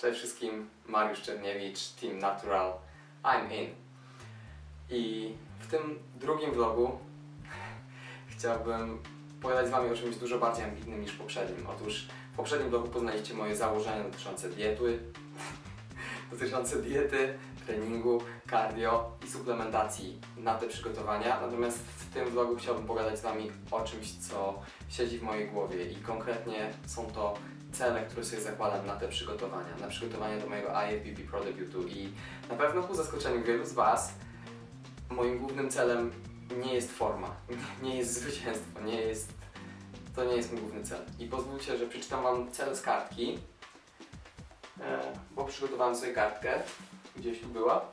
Cześć wszystkim, Mariusz Czerniewicz, Team Natural, I'm in. I w tym drugim vlogu chciałbym pogadać z Wami o czymś dużo bardziej ambitnym niż poprzednim. Otóż w poprzednim vlogu poznaliście moje założenia dotyczące diety, dotyczące diety, treningu, cardio i suplementacji na te przygotowania. Natomiast w tym vlogu chciałbym pogadać z Wami o czymś, co siedzi w mojej głowie i konkretnie są to cele, które sobie zakładam na te przygotowania, na przygotowania do mojego IFBB Pro debiutu i na pewno ku zaskoczeniu wielu z Was moim głównym celem nie jest forma, nie jest zwycięstwo, nie jest, to nie jest mój główny cel. I pozwólcie, że przeczytam Wam cel z kartki, e, bo przygotowałem sobie kartkę, gdzieś tu była.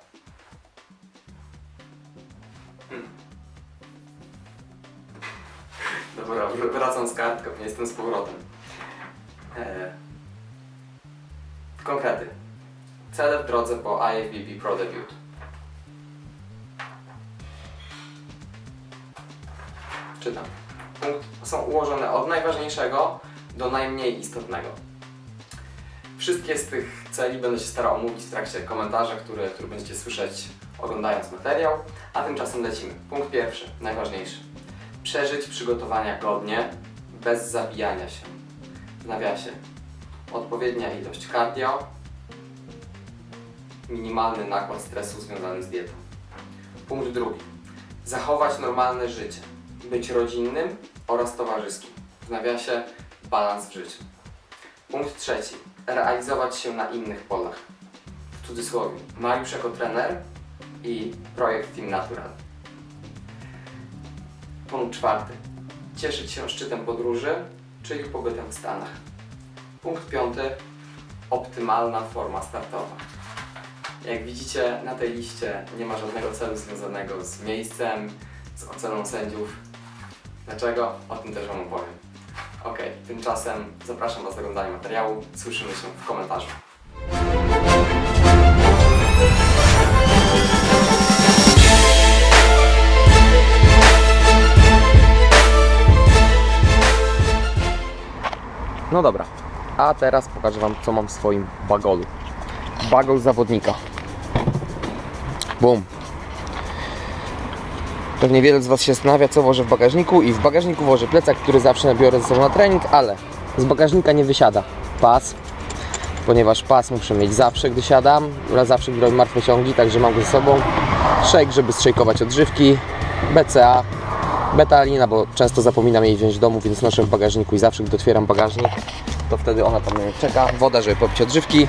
Hmm. Dobra, wracam z kartką, nie jestem z powrotem. E, konkrety. Cele w drodze po IFBB Pro Debut. Czytam. Punkt są ułożone od najważniejszego do najmniej istotnego. Wszystkie z tych celi będę się starał omówić w trakcie komentarza, który będziecie słyszeć oglądając materiał, a tymczasem lecimy. Punkt pierwszy, najważniejszy. Przeżyć przygotowania godnie, bez zabijania się. W nawiasie. Odpowiednia ilość cardio, minimalny nakład stresu związany z dietą. Punkt drugi. Zachować normalne życie. Być rodzinnym oraz towarzyskim. W nawiasie balans w życiu. Punkt trzeci. Realizować się na innych polach. W cudzysłowie. Mariusz jako trener i projekt Team Natural. Punkt czwarty. Cieszyć się szczytem podróży, czyli pobytem w Stanach. Punkt piąty. Optymalna forma startowa. Jak widzicie na tej liście nie ma żadnego celu związanego z miejscem, z oceną sędziów. Dlaczego? O tym też Wam opowiem. Ok, tymczasem zapraszam Was do oglądania materiału. Słyszymy się w komentarzu. No dobra, a teraz pokażę Wam, co mam w swoim bagolu. Bagol zawodnika. Bum. Pewnie wiele z Was się zastanawia, co włożę w bagażniku i w bagażniku włożę plecak, który zawsze biorę ze sobą na trening, ale z bagażnika nie wysiada pas, ponieważ pas muszę mieć zawsze, gdy siadam, oraz zawsze, gdy robię martwe ciągi, także mam go ze sobą. Shake, żeby strzejkować odżywki, BCA, betalina, bo często zapominam jej wziąć w domu, więc noszę w bagażniku i zawsze, gdy otwieram bagażnik, to wtedy ona tam czeka. Woda, żeby popić odżywki,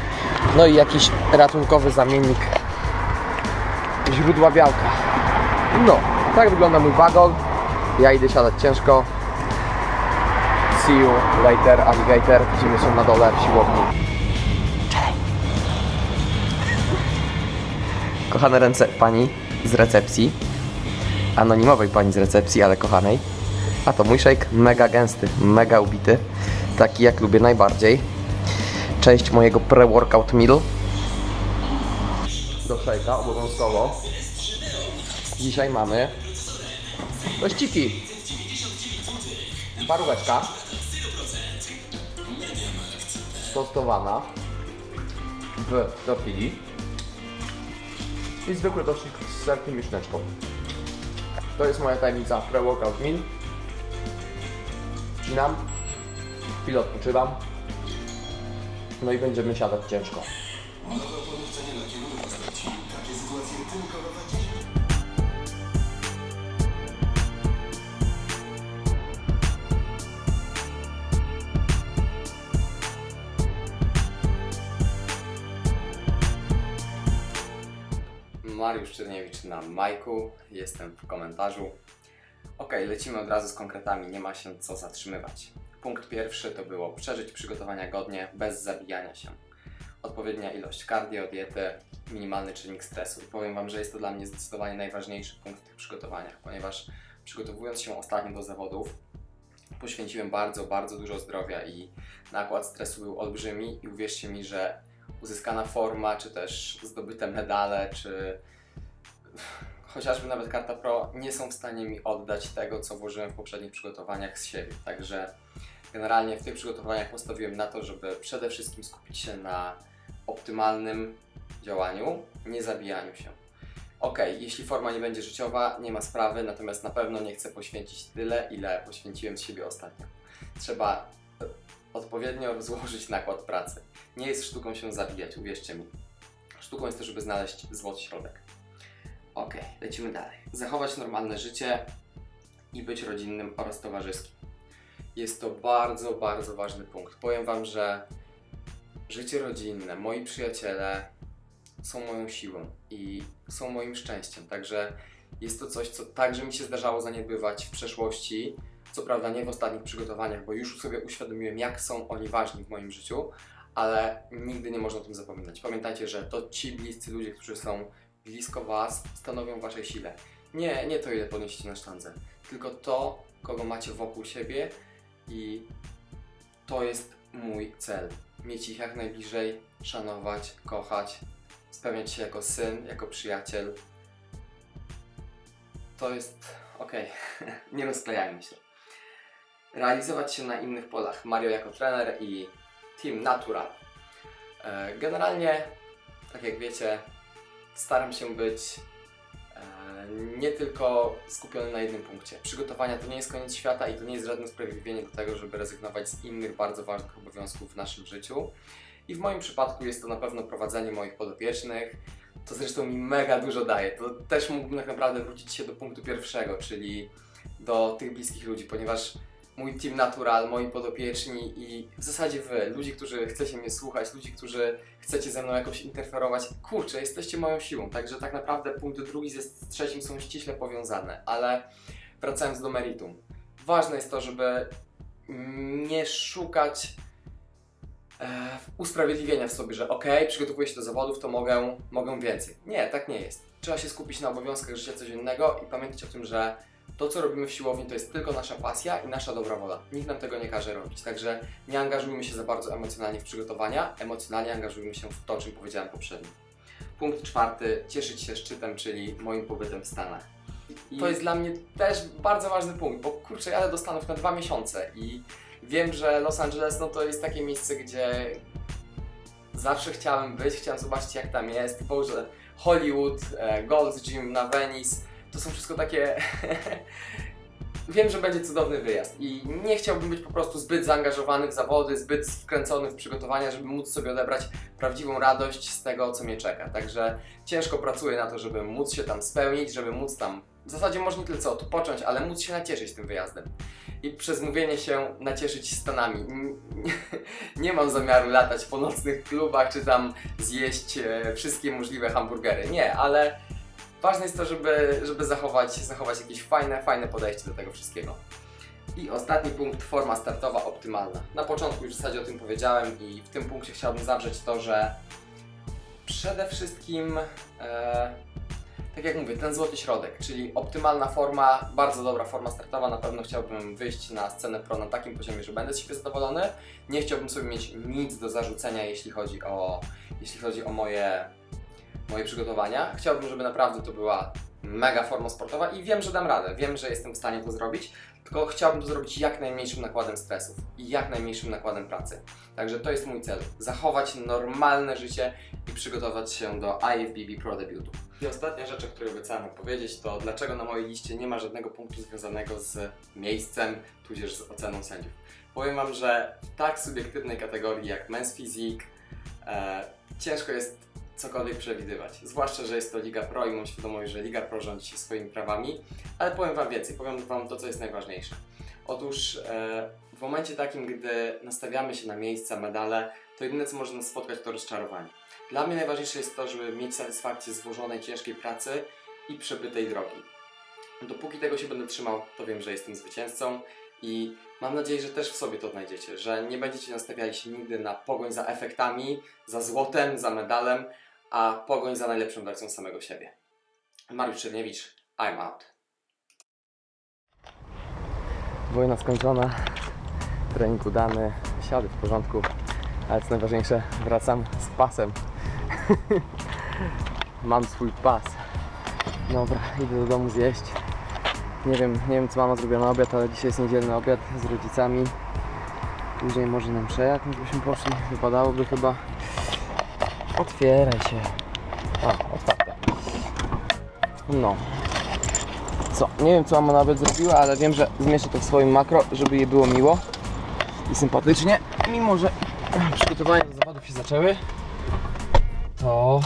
no i jakiś ratunkowy zamiennik źródła białka. No, tak wygląda mój wagon. Ja idę siadać ciężko. See you later, alligator. Widzimy się na dole w siłowni. Kochane ręce pani z recepcji. Anonimowej pani z recepcji, ale kochanej. A to mój shake, mega gęsty, mega ubity. Taki jak lubię najbardziej. Część mojego pre-workout meal. Do shake'a obowiązkowo. Dzisiaj mamy gościki. Paróweczka. Tostowana w tortilli. I zwykły tościk z serkiem i szyneczką. To jest moja tajemnica pre-workout meal. Wcinam. Chwilę odpoczywam. No i będziemy siadać ciężko. Mariusz Czerniewicz na Majku, jestem w komentarzu. Ok, lecimy od razu z konkretami, nie ma się co zatrzymywać. Punkt pierwszy to było przeżyć przygotowania godnie, bez zabijania się. Odpowiednia ilość cardio, diety, minimalny czynnik stresu. I powiem Wam, że jest to dla mnie zdecydowanie najważniejszy punkt w tych przygotowaniach, ponieważ przygotowując się ostatnio do zawodów, poświęciłem bardzo, bardzo dużo zdrowia i nakład stresu był olbrzymi i uwierzcie mi, że uzyskana forma, czy też zdobyte medale, czy chociażby nawet karta pro nie są w stanie mi oddać tego, co włożyłem w poprzednich przygotowaniach z siebie. Także generalnie w tych przygotowaniach postawiłem na to, żeby przede wszystkim skupić się na optymalnym działaniu, nie zabijaniu się. Ok, jeśli forma nie będzie życiowa, nie ma sprawy, natomiast na pewno nie chcę poświęcić tyle, ile poświęciłem z siebie ostatnio. Trzeba e, odpowiednio rozłożyć nakład pracy. Nie jest sztuką się zabijać, uwierzcie mi. Sztuką jest to, żeby znaleźć złoty środek. Ok, lecimy dalej. Zachować normalne życie i być rodzinnym oraz towarzyskim. Jest to bardzo, bardzo ważny punkt. Powiem Wam, że życie rodzinne, moi przyjaciele są moją siłą i są moim szczęściem. Także jest to coś, co także mi się zdarzało zaniedbywać w przeszłości. Co prawda nie w ostatnich przygotowaniach, bo już sobie uświadomiłem, jak są oni ważni w moim życiu, ale nigdy nie można o tym zapominać. Pamiętajcie, że to ci bliscy ludzie, którzy są blisko Was, stanowią Waszej sile. Nie, nie to, ile podniesiecie na sztandze, tylko to, kogo macie wokół siebie i to jest mój cel. Mieć ich jak najbliżej, szanować, kochać, spełniać się jako syn, jako przyjaciel. To jest okej, nie rozklejajmy się. Realizować się na innych polach. Mario jako trener i Team Natural. E, Generalnie, tak jak wiecie, staram się być e, nie tylko skupiony na jednym punkcie. Przygotowania to nie jest koniec świata i to nie jest żadne usprawiedliwienie do tego, żeby rezygnować z innych bardzo ważnych obowiązków w naszym życiu. I w moim przypadku jest to na pewno prowadzenie moich podopiecznych. To zresztą mi mega dużo daje. To też mógłbym tak naprawdę wrócić się do punktu pierwszego, czyli do tych bliskich ludzi, ponieważ mój team natural, moi podopieczni i w zasadzie wy, ludzi, którzy chcecie mnie słuchać, ludzi, którzy chcecie ze mną jakoś interferować, kurczę, jesteście moją siłą. Także tak naprawdę punkt drugi ze trzecim są ściśle powiązane, ale wracając do meritum. Ważne jest to, żeby nie szukać e, usprawiedliwienia w sobie, że ok, przygotowuję się do zawodów, to mogę, mogę więcej. Nie, tak nie jest. Trzeba się skupić na obowiązkach życia codziennego i pamiętać o tym, że to, co robimy w siłowni, to jest tylko nasza pasja i nasza dobra wola. Nikt nam tego nie każe robić. Także nie angażujmy się za bardzo emocjonalnie w przygotowania, emocjonalnie angażujmy się w to, o czym powiedziałem poprzednio. Punkt czwarty, cieszyć się szczytem, czyli moim pobytem w Stanach. I to jest dla mnie też bardzo ważny punkt, bo kurczę, jadę do Stanów na dwa miesiące i wiem, że Los Angeles no to jest takie miejsce, gdzie zawsze chciałem być, chciałem zobaczyć jak tam jest. Boże, Hollywood, e, Gold's Gym na Venice, to są wszystko takie... Wiem, że będzie cudowny wyjazd i nie chciałbym być po prostu zbyt zaangażowany w zawody, zbyt wkręcony w przygotowania, żeby móc sobie odebrać prawdziwą radość z tego, co mnie czeka. Także ciężko pracuję na to, żeby móc się tam spełnić, żeby móc tam w zasadzie może nie tyle co odpocząć, ale móc się nacieszyć tym wyjazdem. I przez mówienie się nacieszyć Stanami. Nie mam zamiaru latać po nocnych klubach, czy tam zjeść e, wszystkie możliwe hamburgery. Nie, ale ważne jest to, żeby, żeby zachować, zachować jakieś fajne, fajne podejście do tego wszystkiego. I ostatni punkt, forma startowa optymalna. Na początku już w zasadzie o tym powiedziałem i w tym punkcie chciałbym zawrzeć to, że przede wszystkim, e, tak jak mówię, ten złoty środek, czyli optymalna forma, bardzo dobra forma startowa. Na pewno chciałbym wyjść na scenę pro na takim poziomie, że będę z siebie zadowolony. Nie chciałbym sobie mieć nic do zarzucenia, jeśli chodzi o, jeśli chodzi o moje, moje przygotowania. Chciałbym, żeby naprawdę to była mega forma sportowa i wiem, że dam radę. Wiem, że jestem w stanie to zrobić, tylko chciałbym to zrobić jak najmniejszym nakładem stresów i jak najmniejszym nakładem pracy. Także to jest mój cel. Zachować normalne życie i przygotować się do IFBB Pro debiutu. I ostatnia rzecz, o której obiecałem opowiedzieć, to dlaczego na mojej liście nie ma żadnego punktu związanego z miejscem, tudzież z oceną sędziów. Powiem Wam, że w tak subiektywnej kategorii jak Men's Physique e, ciężko jest cokolwiek przewidywać. Zwłaszcza, że jest to Liga Pro i mam świadomość, że Liga Pro rządzi się swoimi prawami, ale powiem Wam więcej, powiem Wam to, co jest najważniejsze. Otóż e, w momencie takim, gdy nastawiamy się na miejsca, medale, to jedyne, co może nas spotkać, to rozczarowanie. Dla mnie najważniejsze jest to, żeby mieć satysfakcję z włożonej, ciężkiej pracy i przebytej drogi. Dopóki tego się będę trzymał, to wiem, że jestem zwycięzcą i mam nadzieję, że też w sobie to odnajdziecie, że nie będziecie nastawiali się nigdy na pogoń za efektami, za złotem, za medalem, a pogoń za najlepszą wersją samego siebie. Mariusz Czerniewicz, I'm out. Wojna skończona, trening udany, siady w porządku, ale co najważniejsze, wracam z pasem. Mam swój pas. Dobra, idę do domu zjeść. Nie wiem, nie wiem co mama zrobiła na obiad, ale dzisiaj jest niedzielny obiad z rodzicami. Później może nam przejechać, żebyśmy poszli. Wypadałoby chyba. Otwieraj się. O, otwarte. No. Co? Nie wiem, co mama nawet zrobiła, ale wiem, że zmieszczę to w swoim makro, żeby jej było miło i sympatycznie. Mimo, że przygotowania do zawodów się zaczęły, to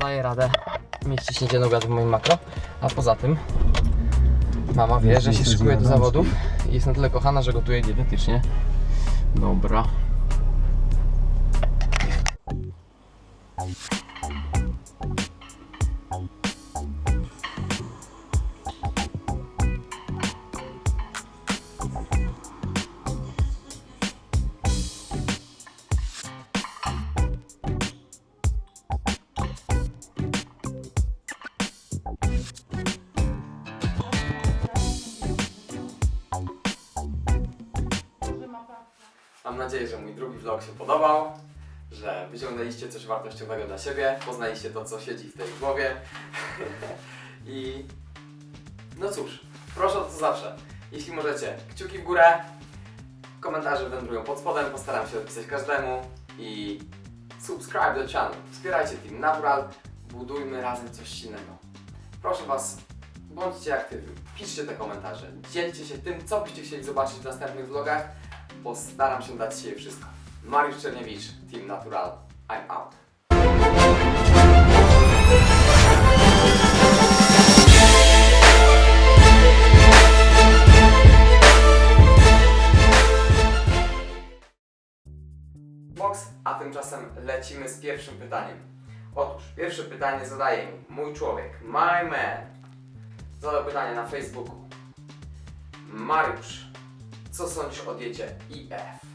daję radę mieścić niedzielne obiady w moim makro. A poza tym mama wie, że się szykuje do zawodów i jest na tyle kochana, że gotuje dietetycznie. Dobra. Mam nadzieję, że mój drugi vlog się podobał, że wyciągnęliście coś wartościowego dla siebie, poznaliście to, co siedzi w tej głowie. I no cóż, proszę o to zawsze. Jeśli możecie, kciuki w górę, komentarze wędrują pod spodem, postaram się odpisać każdemu i subscribe do channel. Wspierajcie Team Natural, budujmy razem coś silnego. Proszę Was, bądźcie aktywni, piszcie te komentarze, dzielcie się tym, co byście chcieli zobaczyć w następnych vlogach. Postaram się dać dzisiaj wszystko. Mariusz Czerniewicz, Team Natural, I'm out. Box, a tymczasem lecimy z pierwszym pytaniem. Otóż, pierwsze pytanie zadaje mi mój człowiek, my man. Zadał pytanie na Facebooku. Mariusz, co sądzisz o diecie IF?